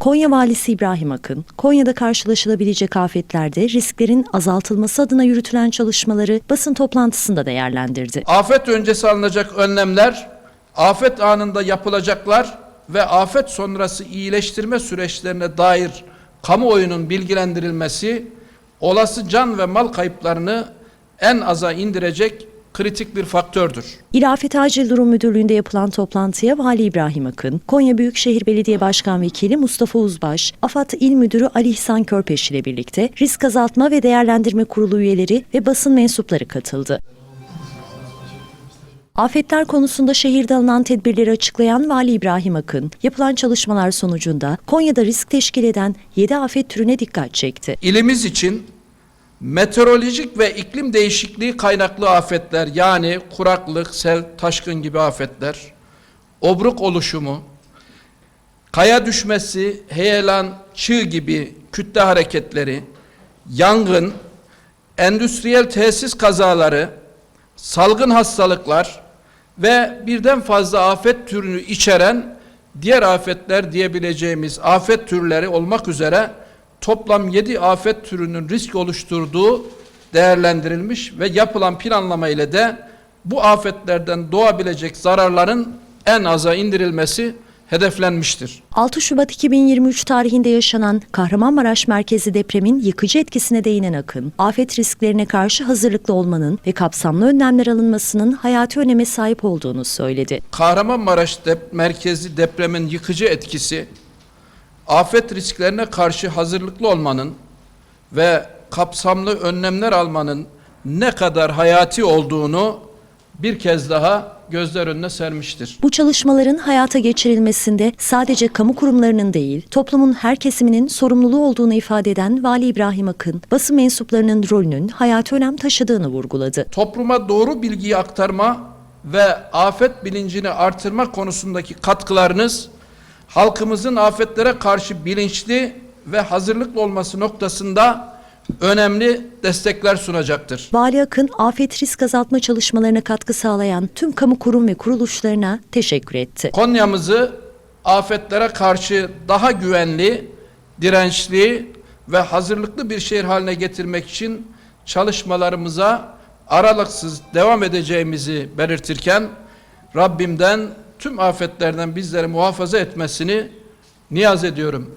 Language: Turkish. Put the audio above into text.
Konya Valisi İbrahim Akın, Konya'da karşılaşılabilecek afetlerde risklerin azaltılması adına yürütülen çalışmaları basın toplantısında değerlendirdi. Afet öncesi alınacak önlemler, afet anında yapılacaklar ve afet sonrası iyileştirme süreçlerine dair kamuoyunun bilgilendirilmesi, olası can ve mal kayıplarını en aza indirecek kritik bir faktördür. İl Afet Acil Durum Müdürlüğü'nde yapılan toplantıya Vali İbrahim Akın, Konya Büyükşehir Belediye Başkan Vekili Mustafa Uzbaş, AFAD İl Müdürü Ali İhsan Körpeş ile birlikte Risk Azaltma ve Değerlendirme Kurulu üyeleri ve basın mensupları katıldı. Afetler konusunda şehirde alınan tedbirleri açıklayan Vali İbrahim Akın, yapılan çalışmalar sonucunda Konya'da risk teşkil eden 7 afet türüne dikkat çekti. İlimiz için meteorolojik ve iklim değişikliği kaynaklı afetler yani kuraklık, sel, taşkın gibi afetler, obruk oluşumu, kaya düşmesi, heyelan, çığ gibi kütle hareketleri, yangın, endüstriyel tesis kazaları, salgın hastalıklar ve birden fazla afet türünü içeren diğer afetler diyebileceğimiz afet türleri olmak üzere toplam 7 afet türünün risk oluşturduğu değerlendirilmiş ve yapılan planlama ile de bu afetlerden doğabilecek zararların en aza indirilmesi hedeflenmiştir. 6 Şubat 2023 tarihinde yaşanan Kahramanmaraş merkezi depremin yıkıcı etkisine değinen Akın, afet risklerine karşı hazırlıklı olmanın ve kapsamlı önlemler alınmasının hayati öneme sahip olduğunu söyledi. Kahramanmaraş dep merkezi depremin yıkıcı etkisi, afet risklerine karşı hazırlıklı olmanın ve kapsamlı önlemler almanın ne kadar hayati olduğunu bir kez daha gözler önüne sermiştir. Bu çalışmaların hayata geçirilmesinde sadece kamu kurumlarının değil, toplumun her kesiminin sorumluluğu olduğunu ifade eden Vali İbrahim Akın, basın mensuplarının rolünün hayati önem taşıdığını vurguladı. Topluma doğru bilgiyi aktarma ve afet bilincini artırma konusundaki katkılarınız halkımızın afetlere karşı bilinçli ve hazırlıklı olması noktasında önemli destekler sunacaktır. Vali Akın, afet risk azaltma çalışmalarına katkı sağlayan tüm kamu kurum ve kuruluşlarına teşekkür etti. Konya'mızı afetlere karşı daha güvenli, dirençli ve hazırlıklı bir şehir haline getirmek için çalışmalarımıza aralıksız devam edeceğimizi belirtirken Rabbimden tüm afetlerden bizleri muhafaza etmesini niyaz ediyorum.